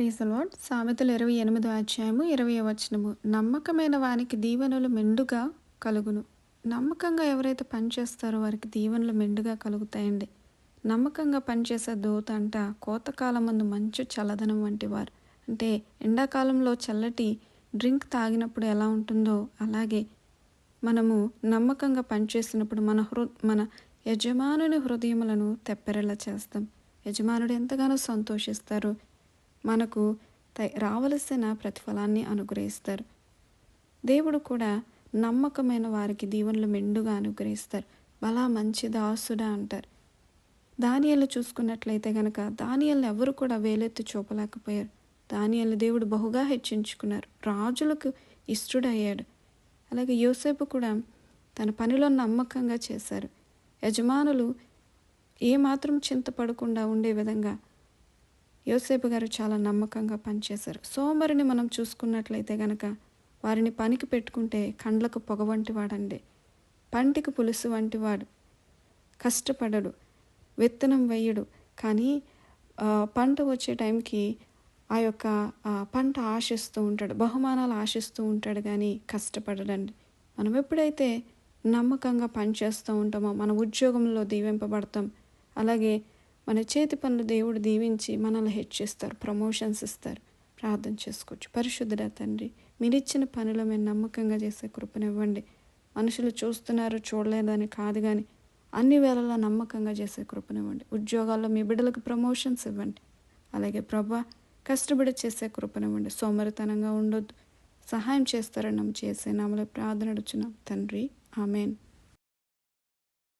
ప్రీజ్ lord సామెతలు ఇరవై ఎనిమిదో అధ్యాయము ఇరవై వచనము. నమ్మకమైన వానికి దీవెనలు మెండుగా కలుగును. నమ్మకంగా ఎవరైతే పనిచేస్తారో వారికి దీవెనలు మెండుగా కలుగుతాయండి. నమ్మకంగా పనిచేసే దోత అంట కోతకాలం ముందు మంచు చల్లదనం వంటి వారు. అంటే ఎండాకాలంలో చల్లటి డ్రింక్ తాగినప్పుడు ఎలా ఉంటుందో అలాగే మనము నమ్మకంగా పనిచేసినప్పుడు మన హృ మన యజమానుని హృదయములను తెప్పెరలా చేస్తాం. యజమానుడు ఎంతగానో సంతోషిస్తారు. మనకు రావలసిన ప్రతిఫలాన్ని అనుగ్రహిస్తారు. దేవుడు కూడా నమ్మకమైన వారికి దీవెనలు మెండుగా అనుగ్రహిస్తారు. బలా మంచి దాసుడా అంటారు. దానియలు చూసుకున్నట్లయితే గనక దానియల్ని ఎవరు కూడా వేలెత్తి చూపలేకపోయారు. దానియలు దేవుడు బహుగా హెచ్చించుకున్నారు. రాజులకు ఇష్టడయ్యాడు. అలాగే యోసేపు కూడా తన పనిలో నమ్మకంగా చేశారు. యజమానులు ఏమాత్రం చింతపడకుండా ఉండే విధంగా యోసేపు గారు చాలా నమ్మకంగా పనిచేశారు. సోమరిని మనం చూసుకున్నట్లయితే గనక వారిని పనికి పెట్టుకుంటే కండ్లకు పొగ వంటి వాడండి. పంటికి పులుసు వంటి వాడు. కష్టపడడు. విత్తనం వేయడు. కానీ పంట వచ్చే టైంకి ఆ యొక్క పంట ఆశిస్తూ ఉంటాడు. బహుమానాలు ఆశిస్తూ ఉంటాడు కానీ కష్టపడడండి. మనం ఎప్పుడైతే నమ్మకంగా పనిచేస్తూ ఉంటామో మన ఉద్యోగంలో దీవింపబడతాం. అలాగే మన చేతి పనులు దేవుడు దీవించి మనల్ని హెచ్చిస్తారు ప్రమోషన్స్ ఇస్తారు. ప్రార్థన చేసుకోవచ్చు. పరిశుద్ధుడ తండ్రి మీరు ఇచ్చిన మేము నమ్మకంగా చేసే కృపనివ్వండి. మనుషులు చూస్తున్నారు చూడలేదని కాదు కానీ అన్ని వేళలా నమ్మకంగా చేసే కృపనివ్వండి. ఉద్యోగాల్లో మీ బిడ్డలకు ప్రమోషన్స్ ఇవ్వండి. అలాగే ప్రభా కష్టపడి చేసే కృపనివ్వండి. సోమరితనంగా ఉండొద్దు. సహాయం చేస్తారని నమ్ము చేసే నామలో ప్రార్థన అడుచున్నాం. తండ్రి ఆమెన్.